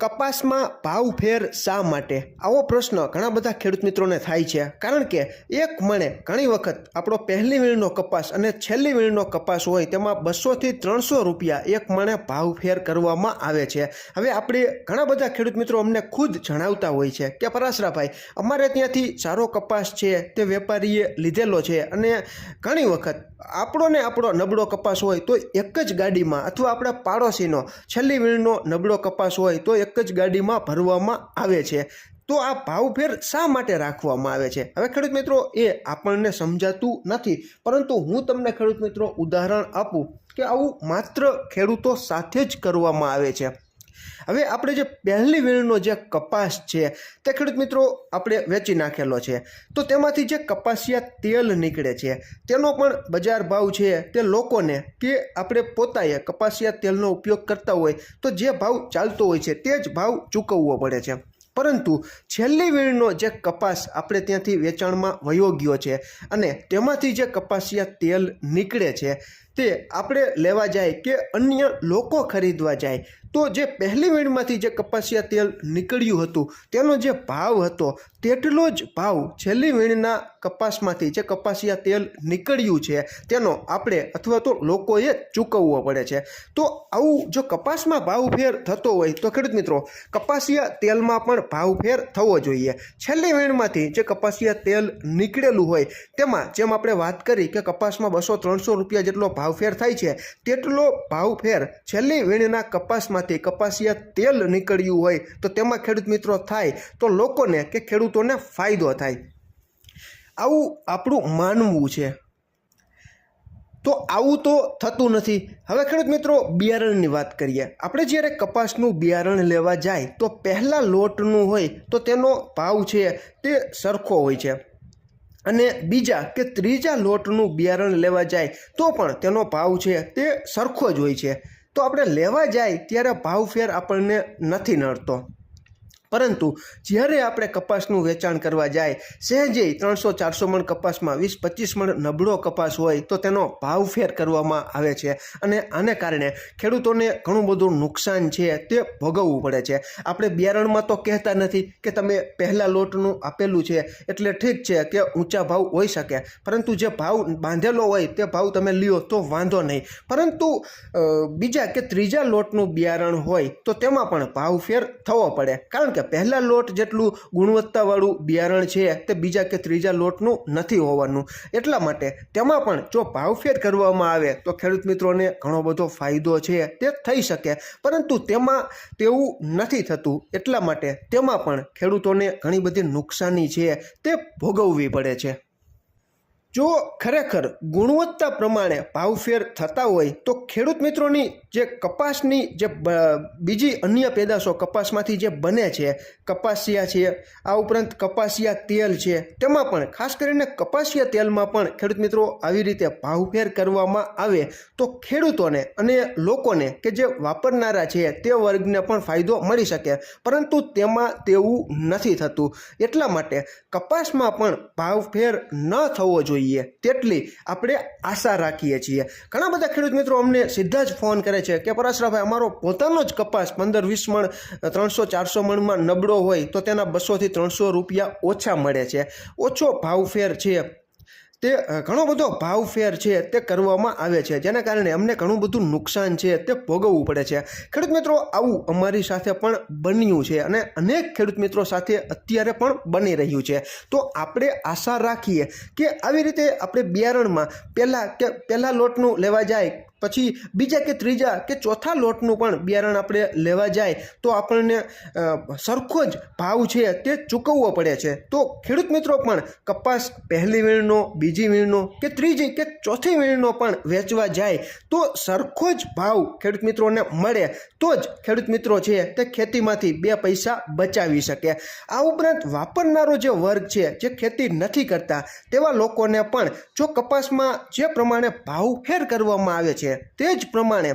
કપાસમાં ભાવ ફેર શા માટે? આવો પ્રશ્ન ઘણા બધા ખેડૂત મિત્રોને થાય છે. કારણ કે એક મણે ઘણી વખત આપણો પહેલી વીણનો કપાસ અને છેલ્લી વીણનો કપાસ હોય તેમાં બસોથી ત્રણસો રૂપિયા એક મણે ભાવ ફેર કરવામાં આવે છે. હવે આપણે ઘણા બધા ખેડૂત મિત્રો અમને ખુદ જણાવતા હોય છે કે પરાશરાભાઈ, અમારે ત્યાંથી સારો કપાસ છે, તે વેપારીએ લીધેલો છે અને ઘણી વખત આપણો ને આપણો નબળો કપાસ હોય તો એક જ ગાડીમાં અથવા આપણા પાડોશીનો છેલ્લી વીણનો નબળો કપાસ હોય તો એક જ ગાડીમાં ભરવામાં આવે છે. તો આ ભાવફેર શા માટે રાખવામાં આવે છે? હવે ખેડૂત મિત્રો, એ આપણને સમજાતું નથી. પરંતુ હું તમને ખેડૂત મિત્રો ઉદાહરણ આપું કે આવું માત્ર ખેડૂતો સાથે જ કરવામાં આવે છે. હવે આપણે જે પહેલી વીણનો જે કપાસ છે, તે ખેડૂત મિત્રો આપણે વેચી નાખેલો છે. તો તેમાંથી જે કપાસિયા તેલ નીકળે છે, તેનો પણ બજાર ભાવ છે તે લોકોને કે આપણે પોતાએ કપાસિયા તેલનો ઉપયોગ કરતા હોય તો જે ભાવ ચાલતો હોય છે તે જ ભાવ ચૂકવવો પડે છે. પરંતુ છેલ્લી વીણનો જે કપાસ આપણે ત્યાંથી વેચાણમાં વયો ગયો છે અને તેમાંથી જે કપાસિયા તેલ નીકળે છે તે આપણે લેવા જાય કે અન્ય લોકો ખરીદવા જાય. તો જે પહેલી વીણમાંથી જે કપાસિયા તેલ નીકળ્યું હતું, તેનો જે ભાવ હતો, તેટલો જ ભાવ છેલ્લી વીણના કપાસમાંથી જે કપાસિયા તેલ નીકળ્યું છે, તેનો આપણે અથવા તો લોકોએ ચૂકવવો પડે છે. તો આવું જો કપાસમાં ભાવ ફેર થતો હોય, તો ખેડૂત મિત્રો, કપાસિયા તેલમાં પણ ભાવ ફેર થવો જોઈએ. છેલ્લી વીણમાંથી જે કપાસિયા તેલ નીકળેલું હોય, તેમાં જેમ આપણે વાત કરી કે કપાસમાં બસો, ત્રણસો રૂપિયા જેટલો ભાવ ફેર થાય છે. તેટલો ભાવફેર છેલ્લી વીણના કપાસમાંથી કપાસિયા તેલ નીકળ્યું હોય તો તેમાં ખેડૂત મિત્રો થાય તો લોકોને કે ખેડૂતોને ફાયદો થાય. આવું આપણું માનવું છે. તો આવું તો થતું નથી. હવે ખેડૂત મિત્રો, બિયારણની વાત કરીએ. આપણે જ્યારે કપાસનું બિયારણ લેવા જાય તો પહેલાં લોટનું હોય તો તેનો ભાવ છે તે સરખો હોય છે. અને બીજા કે ત્રીજા લોટનું બિયારણ લેવા જાય, તો પણ તેનો ભાવ છે તે સરખો જ હોય છે. તો આપણે લેવા જાય ત્યારે ભાવ ફેર આપણને નથી નડતો. પરંતુ જ્યારે આપણે કપાસનું વેચાણ કરવા જાય, સહેજે ત્રણસો, ચારસો મણ કપાસમાં, વીસ, પચીસ મણ નબળો કપાસ હોય, તો તેનો ભાવ ફેર કરવામાં આવે છે. અને આને કારણે ખેડૂતોને ઘણું બધું નુકસાન છે તે ભોગવવું પડે છે. આપણે બિયારણમાં તો કહેતા નથી કે તમે પહેલાં લોટનું આપેલું છે, એટલે ઠીક છે કે ઊંચા ભાવ હોઈ શકે. પરંતુ જે ભાવ બાંધેલો હોય, તે ભાવ તમે લ્યો તો વાંધો નહીં. પરંતુ બીજા કે ત્રીજા લોટનું બિયારણ હોય, તો તેમાં પણ ભાવ ફેર થવો પડે. કારણ કે પહેલા લોટ જેટલું ગુણવત્તાવાળું બિયારણ છે તે બીજા કે ત્રીજા લોટનું નથી હોવાનું. એટલા માટે તેમાં પણ જો ભાવફેર કરવામાં આવે તો ખેડૂત મિત્રોને ઘણો બધો ફાયદો છે તે થઈ શકે. પરંતુ તેમાં તેવું નથી થતું. એટલા માટે તેમાં પણ ખેડૂતોને ઘણી બધી નુકસાની છે તે ભોગવવી પડે છે. જો ખરેખર ગુણવત્તા પ્રમાણે ભાવફેર થતા હોય, તો ખેડૂત મિત્રોની જે કપાસની જે બીજી અન્ય પેદાશો કપાસમાંથી જે બને છે, કપાસિયા છે, આ ઉપરાંત કપાસિયા તેલ છે, તેમાં પણ ખાસ કરીને કપાસિયા તેલમાં પણ ખેડૂત મિત્રો આવી રીતે ભાવફેર કરવામાં આવે, તો ખેડૂતોને અને લોકોને કે જે વાપરનારા છે, તે વર્ગને પણ ફાયદો મળી શકે. પરંતુ તેમાં તેવું નથી થતું. એટલા માટે કપાસમાં પણ ભાવફેર ન થવો જોઈએ. તેટલી આપણે આશા રાખીએ છીએ. ઘણા બધા ખેડૂત મિત્રો અમને સીધા જ ફોન કરે છે કે પરાશરાભાઈ, અમારો પોતાનો જ કપાસ પંદર, વીસ મણ, ત્રણસો, ચારસો મણમાં નબળો હોય તો તેના બસોથી ત્રણસો રૂપિયા ઓછા મળે છે. ઓછો ભાવફેર છે. તે ઘણો બધો ભાવ ફેર છે તે કરવામાં આવે છે. જેના કારણે અમને ઘણું બધું નુકસાન છે તે ભોગવવું પડે છે. ખેડૂત મિત્રો, આવું અમારી સાથે પણ બન્યું છે અને અનેક ખેડૂત મિત્રો સાથે અત્યારે પણ બની રહ્યું છે. તો આપણે આશા રાખીએ કે આવી રીતે આપણે બિયારણમાં પહેલાં કે, પહેલાં લોટનું લેવા જાય, પછી બીજા કે ત્રીજા કે ચોથા લોટનું પણ બિયારણ આપણે લેવા જાય, તો આપણને સરખો જ ભાવ છે તે ચૂકવવો પડે છે. તો ખેડૂત મિત્રો પણ કપાસ પહેલી વીણનો બીજી વીણનો કે ત્રીજી કે ચોથી વીણનો પણ વેચવા જાય, તો સરખો જ ભાવ ખેડૂત મિત્રોને મળે. તો જ ખેડૂત મિત્રો છે તે ખેતીમાંથી બે પૈસા બચાવી શકે. આ ઉપરાંત વાપરનારો જે વર્ગ છે જે ખેતી નથી કરતા, તેવા લોકોને પણ જો કપાસમાં જે પ્રમાણે ભાવ ફેર કરવામાં આવે છે, તે જ પ્રમાણે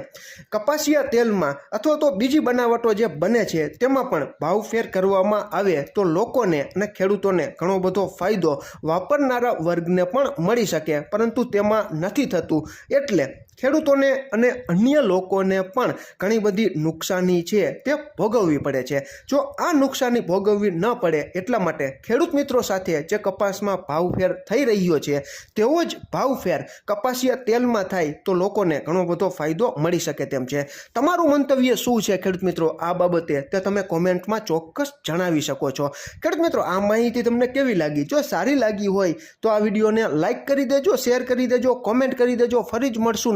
કપાસિયા તેલમાં અથવા તો બીજી બનાવટો જે બને છે, તેમાં પણ ભાવ ફેર કરવામાં આવે. તો લોકોને અને ખેડૂતોને ઘણો બધો ફાયદો વાપરનારા વર્ગને પણ મળી શકે પરંતુ તેમાં નથી થતું. એટલે ખેડૂતોને અને અન્ય લોકોને પણ ઘણી બધી નુકસાની છે તે ભોગવવી પડે છે. જો આ નુકસાની ભોગવવી ન પડે એટલા માટે ખેડૂત મિત્રો સાથે જે કપાસમાં ભાવફેર થઈ રહ્યો છે તેવો જ ભાવફેર કપાસિયા તેલમાં થાય તો લોકોને ઘણો બધો ફાયદો મળી શકે તેમ છે. તમારું મંતવ્ય શું છે ખેડૂત મિત્રો? આ બાબતે તે તમે કોમેન્ટમાં ચોક્કસ જણાવી શકો છો. ખેડૂત મિત્રો, આ માહિતી તમને કેવી લાગી? જો સારી લાગી હોય તો આ વિડીયોને લાઇક કરી દેજો, શેર કરી દેજો, કોમેન્ટ કરી દેજો. ફરી જ મળશું